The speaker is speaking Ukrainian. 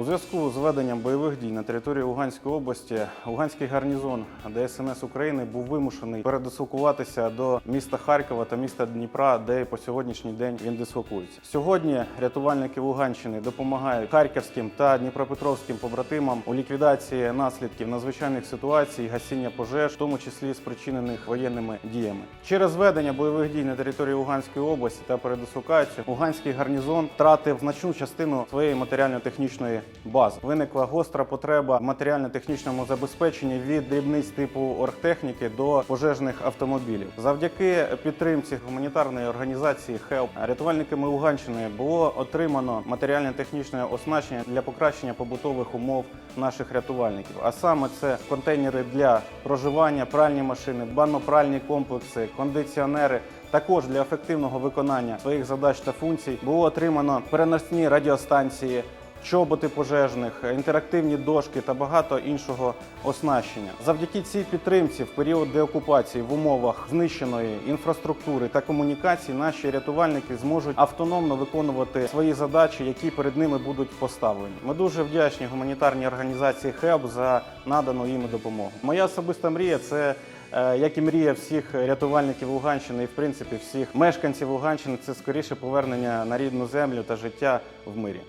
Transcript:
У зв'язку з веденням бойових дій на території Луганської області Луганський гарнізон ДСНС України був вимушений передислокуватися до міста Харкова та міста Дніпра, де по сьогоднішній день він дислокується. Сьогодні рятувальники Луганщини допомагають харківським та дніпропетровським побратимам у ліквідації наслідків надзвичайних ситуацій, гасіння пожеж, в тому числі спричинених воєнними діями. Через ведення бойових дій на території Луганської області та передислокацію Луганський гарнізон втратив значну частину своєї матеріально-технічної бази. Виникла гостра потреба в матеріально-технічному забезпеченні від дрібниць типу оргтехніки до пожежних автомобілів. Завдяки підтримці гуманітарної організації HELP рятувальниками Луганщини було отримано матеріально-технічне оснащення для покращення побутових умов наших рятувальників. А саме це контейнери для проживання, пральні машини, банно-пральні комплекси, кондиціонери. Також для ефективного виконання своїх задач та функцій було отримано переносні радіостанції, чоботи пожежних, інтерактивні дошки та багато іншого оснащення. Завдяки цій підтримці в період деокупації в умовах знищеної інфраструктури та комунікацій наші рятувальники зможуть автономно виконувати свої задачі, які перед ними будуть поставлені. Ми дуже вдячні гуманітарній організації HELP за надану їм допомогу. Моя особиста мрія це. е, Як і мрія всіх рятувальників Луганщини і в принципі всіх мешканців Луганщини, це скоріше повернення на рідну землю та життя в мирі.